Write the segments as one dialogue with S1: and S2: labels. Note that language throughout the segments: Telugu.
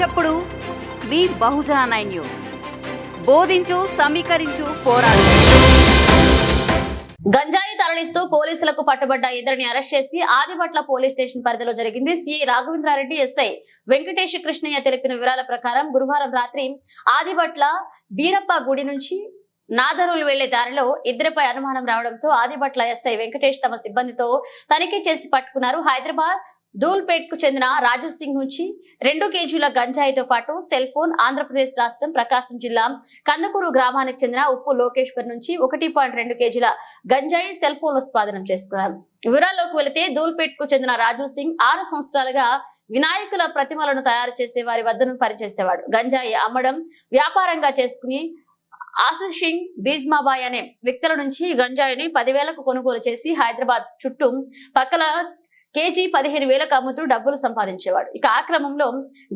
S1: చప్పుడు. మీ బహుజన నైన్ న్యూస్. బోధించు సమీకరించు పోరాడు.
S2: గంజాయి తరలిస్తూ పోలీసులకు పట్టుబడ్డ ఇద్దరిని అరెస్ట్ చేసి ఆదిపట్ల పోలీస్ స్టేషన్ పరిధిలో జరిగింది సిఐ రాఘవేంద్రారెడ్డి ఎస్ఐ. వెంకటేష్ కృష్ణయ్య తెలిపిన వివరాల ప్రకారం గురువారం రాత్రి ఆదిపట్ల బీరప్ప గుడి నుంచి నాదరులు వెళ్ళే దారిలో ఇద్దరిపై అనుమానం రావడంతో ఆదిపట్ల ఎస్ఐ వెంకటేష్ తమ సిబ్బందితో తనిఖీ చేసి పట్టుకున్నారు. హైదరాబాద్ కు చెందిన రాజు సింగ్ నుంచి రెండు కేజీల గంజాయితో పాటు సెల్ ఫోన్ ఆంధ్రప్రదేశ్ రాష్ట్రం ప్రకాశం జిల్లా కందుకూరు గ్రామానికి చెందిన ఉప్పు లోకేశ్వర్ నుంచి ఒకటి పాయింట్ రెండు కేజీల గంజాయి సెల్ ఫోన్లు స్వాధీనం చేసుకున్నారు. వివరాల్లోకి వెళితే ధూల్పేట్కు చెందిన రాజు సింగ్ ఆరు సంవత్సరాలుగా వినాయకుల ప్రతిమలను తయారు చేసే వారి వద్దను పనిచేసేవాడు గంజాయి అమ్మడం వ్యాపారంగా చేసుకుని ఆశిష్ సింగ్ బీజ్మాబాయ్ అనే వ్యక్తుల నుంచి గంజాయిని పదివేలకు కొనుగోలు చేసి హైదరాబాద్ చుట్టూ పక్కల కేజీ పదిహేను వేలకు అమ్ముతూ డబ్బులు సంపాదించేవాడు. ఇక ఆ క్రమంలో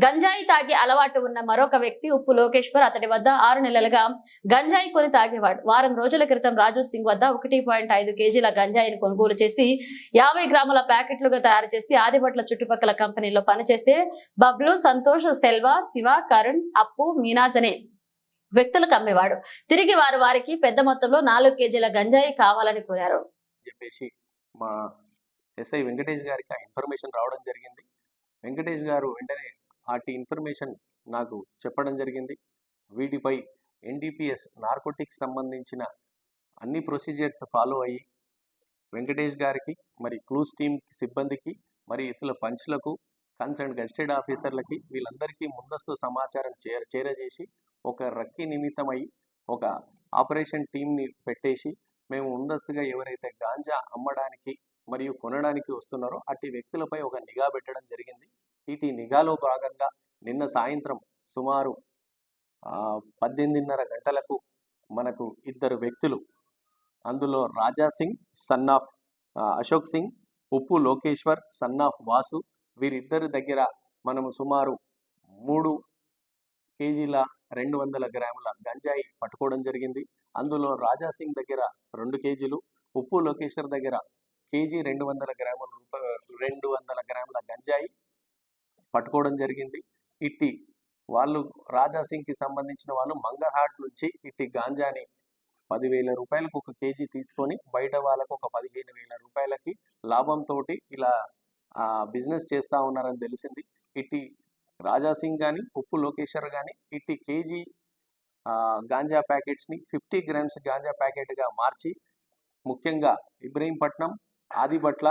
S2: గంజాయి తాగే అలవాటు ఉన్న మరొక వ్యక్తి ఉప్పు లోకేశ్వర్ అతడి వద్ద ఆరు నెలలుగా గంజాయి కొని తాగేవాడు. వారం రోజుల క్రితం రాజు సింగ్ వద్ద ఒకటి పాయింట్ ఐదు కేజీల గంజాయిని కొనుగోలు చేసి యాభై గ్రాముల ప్యాకెట్లుగా తయారు చేసి ఆదిపట్ల చుట్టుపక్కల కంపెనీలో పనిచేసే బబ్లు సంతోష్ సెల్వ శివ కరుణ్ అప్పు మీనాజ్ అనే వ్యక్తులకు అమ్మేవాడు తిరిగి వారు వారికి పెద్ద మొత్తంలో నాలుగు కేజీల గంజాయి కావాలని కోరారు.
S3: చెప్పేసి మా ఎస్ఐ వెంకటేష్ గారికి ఆ ఇన్ఫర్మేషన్ రావడం జరిగింది. వెంకటేష్ గారు వెంటనే అటు ఇన్ఫర్మేషన్ నాకు చెప్పడం జరిగింది. వీటిపై ఎన్డీపీఎస్ నార్కోటిక్స్ సంబంధించిన అన్ని ప్రొసీజర్స్ ఫాలో అయ్యి వెంకటేష్ గారికి మరి క్లూస్ టీమ్ సిబ్బందికి మరి ఇతర పంచ్లకు కన్సర్న్ గజిటెడ్ ఆఫీసర్లకి వీళ్ళందరికీ ముందస్తు సమాచారం చేర చేరజేసి ఒక రక్కీ నిమిత్తమై ఒక ఆపరేషన్ టీంని పెట్టేసి మేము ముందస్తుగా ఎవరైతే గాంజా అమ్మడానికి మరియు కొనడానికి వస్తున్నారో అట్టి వ్యక్తులపై ఒక నిఘా పెట్టడం జరిగింది. ఇటు నిఘాలో భాగంగా నిన్న సాయంత్రం సుమారు పద్దెనిమిదిన్నర గంటలకు మనకు ఇద్దరు వ్యక్తులు అందులో Raja Singh son of Ashok Singh Uppu Lokeshwar son of Vasu వీరిద్దరి దగ్గర మనము సుమారు మూడు కేజీల రెండు వందల గ్రాముల గంజాయి పట్టుకోవడం జరిగింది. అందులో రాజా సింగ్ దగ్గర రెండు కేజీలు ఉప్పు లోకేశ్వర్ దగ్గర కేజీ రెండు వందల గ్రాముల రూపాయ రెండు వందల గ్రాముల గంజాయి పట్టుకోవడం జరిగింది. ఇట్టి వాళ్ళు రాజా సింగ్కి సంబంధించిన వాళ్ళు మంగళహాట్ నుంచి ఇట్టి గాంజాని పదివేల రూపాయలకు ఒక కేజీ తీసుకొని బయట వాళ్ళకు ఒక పదిహేను వేల రూపాయలకి లాభంతో ఇలా బిజినెస్ చేస్తూ ఉన్నారని తెలిసింది. ఇట్టి రాజా సింగ్ కానీ ఉప్పు లోకేశ్వర్ కానీ ఇట్టి కేజీ గాంజా ప్యాకెట్స్ని ఫిఫ్టీ గ్రామ్స్ గాంజా ప్యాకెట్గా మార్చి ముఖ్యంగా ఇబ్రహీంపట్నం కాదిబట్ల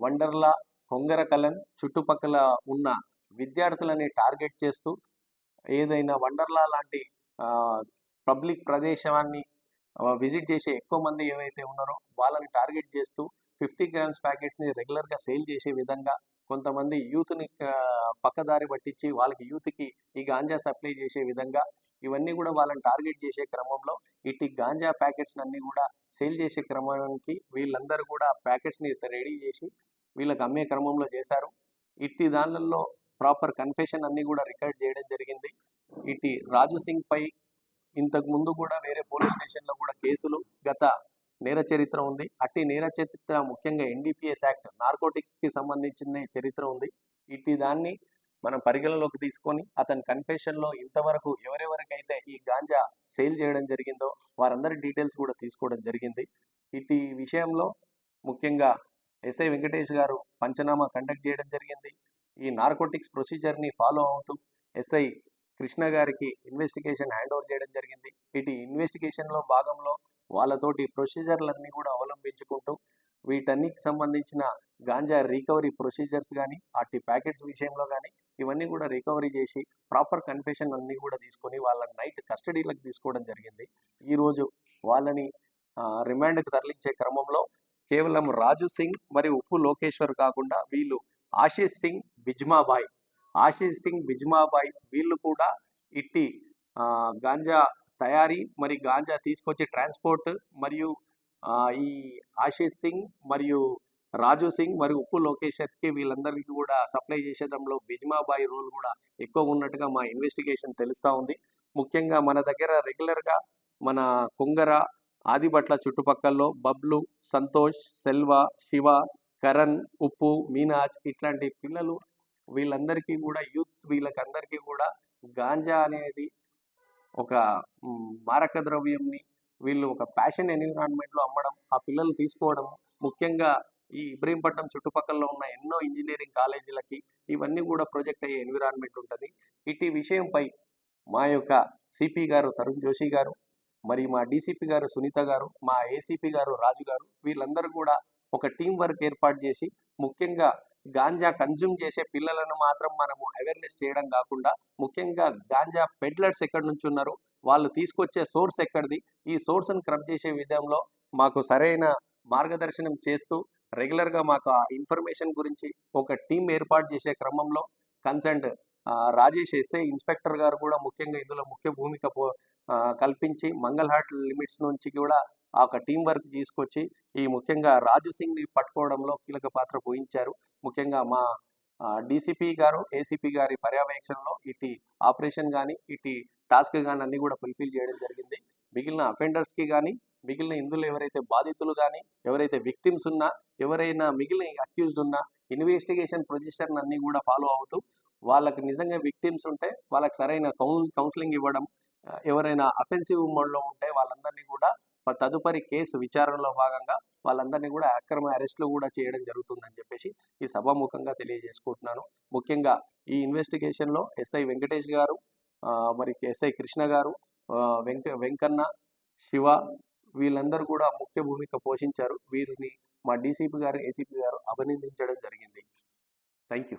S3: వండర్లా కొంగరకలన్ చుట్టుపక్కల ఉన్న విద్యార్థులని టార్గెట్ చేస్తూ ఏదైనా వండర్లా లాంటి పబ్లిక్ ప్రదేశాన్ని విజిట్ చేసే ఎక్కువ మంది ఏవైతే ఉన్నారో వాళ్ళని టార్గెట్ చేస్తూ ఫిఫ్టీ గ్రామ్స్ ప్యాకెట్ని రెగ్యులర్గా సేల్ చేసే విధంగా కొంతమంది యూత్ని పక్కదారి పట్టించి వాళ్ళకి యూత్కి ఈ గాంజా సప్లై చేసే విధంగా ఇవన్నీ కూడా వాళ్ళని టార్గెట్ చేసే క్రమంలో ఇట్టి గాంజా ప్యాకెట్స్ అన్ని కూడా సేల్ చేసే క్రమానికి వీళ్ళందరూ కూడా ప్యాకెట్స్ని రెడీ చేసి వీళ్ళకి అమ్మే క్రమంలో చేశారు. ఇట్టి దానిలో ప్రాపర్ కన్ఫెషన్ అన్ని కూడా రికార్డ్ చేయడం జరిగింది. ఇట్టి రాజు సింగ్ పై ఇంతకు ముందు కూడా వేరే పోలీస్ స్టేషన్లో కూడా కేసులు గత నేర చరిత్ర ఉంది. అట్టి నేర చరిత్ర ముఖ్యంగా ఎన్డీపీఎస్ యాక్ట్ నార్కోటిక్స్కి సంబంధించిన చరిత్ర ఉంది. ఇట్టి దాన్ని మనం పరిగణలోకి తీసుకొని అతని కన్ఫెషన్లో ఇంతవరకు ఎవరెవరికైతే ఈ గాంజా సేల్ చేయడం జరిగిందో వారందరి డీటెయిల్స్ కూడా తీసుకోవడం జరిగింది. ఇట్టి విషయంలో ముఖ్యంగా ఎస్ఐ వెంకటేష్ గారు పంచనామా కండక్ట్ చేయడం జరిగింది. ఈ నార్కోటిక్స్ ప్రొసీజర్ని ఫాలో అవుతూ ఎస్ఐ కృష్ణ గారికి ఇన్వెస్టిగేషన్ హ్యాండ్ ఓవర్ చేయడం జరిగింది. ఇటు ఇన్వెస్టిగేషన్లో భాగంలో వాళ్ళతోటి ప్రొసీజర్లన్నీ కూడా అవలంబించుకుంటూ వీటన్నికి సంబంధించిన గాంజా రికవరీ ప్రొసీజర్స్ కానీ అట్టి ప్యాకెట్స్ విషయంలో కానీ ఇవన్నీ కూడా రికవరీ చేసి ప్రాపర్ కన్ఫెషన్ అన్నీ కూడా తీసుకొని వాళ్ళని నైట్ కస్టడీలకు తీసుకోవడం జరిగింది. ఈరోజు వాళ్ళని రిమాండ్కి తరలించే క్రమంలో కేవలం రాజు సింగ్ మరియు ఉప్పు లోకేశ్వర్ కాకుండా వీళ్ళు ఆశీష్ సింగ్ బిజ్మాబాయ్ ఆశీష్ సింగ్ బిజ్మాబాయ్ వీళ్ళు కూడా ఇట్టి గాంజా తయారీ మరి గాంజా తీసుకొచ్చి ట్రాన్స్పోర్ట్ మరియు ఈ ఆశీష్ సింగ్ మరియు రాజు సింగ్ మరియు ఉప్పు లొకేషన్కి వీళ్ళందరికీ కూడా సప్లై చేసేటంలో బిజ్మాబాయి రోల్ కూడా ఎక్కువ ఉన్నట్టుగా మా ఇన్వెస్టిగేషన్ తెలుస్తూ ఉంది. ముఖ్యంగా మన దగ్గర రెగ్యులర్గా మన కొంగర ఆదిబట్ల చుట్టుపక్కల్లో బబ్లు సంతోష్ సెల్వ శివ కరణ్ ఉప్పు మీనాజ్ ఇట్లాంటి పిల్లలు వీళ్ళందరికీ కూడా యూత్ వీళ్ళకందరికీ కూడా గాంజా అనేది ఒక మారక ద్రవ్యంని వీళ్ళు ఒక ప్యాషన్ ఎన్విరాన్మెంట్లో అమ్మడం ఆ పిల్లలు తీసుకోవడం ముఖ్యంగా ఈ ఇబ్రహీంపట్నం చుట్టుపక్కల ఉన్న ఎన్నో ఇంజనీరింగ్ కాలేజీలకి ఇవన్నీ కూడా ప్రొజెక్ట్ అయ్యే ఎన్విరాన్మెంట్ ఉంటుంది. ఇటు విషయంపై మా యొక్క సిపి గారు తరుణ్ జోషి గారు మరి మా డీసీపీ గారు సునీత గారు మా ఏసీపీ గారు రాజు గారు వీళ్ళందరూ కూడా ఒక టీం వర్క్ ఏర్పాటు చేసి ముఖ్యంగా గాంజా కన్జ్యూమ్ చేసే పిల్లలను మాత్రం మనము అవేర్నెస్ చేయడం కాకుండా ముఖ్యంగా గాంజా పెడ్లర్స్ ఎక్కడి నుంచి ఉన్నారు? వాళ్ళు తీసుకొచ్చే సోర్స్ ఎక్కడిది? ఈ సోర్స్ని క్రబ్ చేసే విధంలో మాకు సరైన మార్గదర్శనం చేస్తూ రెగ్యులర్గా మాకు ఆ ఇన్ఫర్మేషన్ గురించి ఒక టీం ఏర్పాటు చేసే క్రమంలో కన్సర్న్డ్ రాజేష్ ఎస్ఏ ఇన్స్పెక్టర్ గారు కూడా ముఖ్యంగా ఇందులో ముఖ్య భూమిక పో- కల్పించి మంగళహాట్ లిమిట్స్ నుంచి కూడా ఆ ఒక టీం వర్క్ తీసుకొచ్చి ఈ ముఖ్యంగా రాజు సింగ్ని పట్టుకోవడంలో కీలక పాత్ర పోయించారు. ముఖ్యంగా మా డీసీపీ గారు ఏసీపీ గారి పర్యవేక్షణలో ఇటు ఆపరేషన్ కానీ ఇటు టాస్క్ కానీ అన్ని కూడా ఫుల్ఫిల్ చేయడం జరిగింది. మిగిలిన అఫెండర్స్కి కానీ మిగిలిన ఇందులో ఎవరైతే బాధితులు కానీ ఎవరైతే విక్టిమ్స్ ఉన్నా ఎవరైనా మిగిలిన అక్యూజ్డ్ ఉన్నా ఇన్వెస్టిగేషన్ ప్రొజెషన్ అన్ని కూడా ఫాలో అవుతూ వాళ్ళకి నిజంగా విక్టిమ్స్ ఉంటే వాళ్ళకి సరైన కౌన్ కౌన్సిలింగ్ ఇవ్వడం ఎవరైనా అఫెన్సివ్ మోడ్లో ఉంటే వాళ్ళందరినీ కూడా తదుపరి కేసు విచారణలో భాగంగా వాళ్ళందరినీ కూడా అక్రమ అరెస్టులు కూడా చేయడం జరుగుతుందని చెప్పేసి ఈ సభాముఖంగా తెలియజేసుకుంటున్నాను. ముఖ్యంగా ఈ ఇన్వెస్టిగేషన్లో ఎస్ఐ వెంకటేష్ గారు మరి ఎస్ఐ కృష్ణ గారు వెంక వెంకన్న శివ వీళ్ళందరూ కూడా ముఖ్య భూమిక పోషించారు. వీరిని మా డీసీపీ గారు ఏసీపీ గారు అభినందించడం జరిగింది. Thank you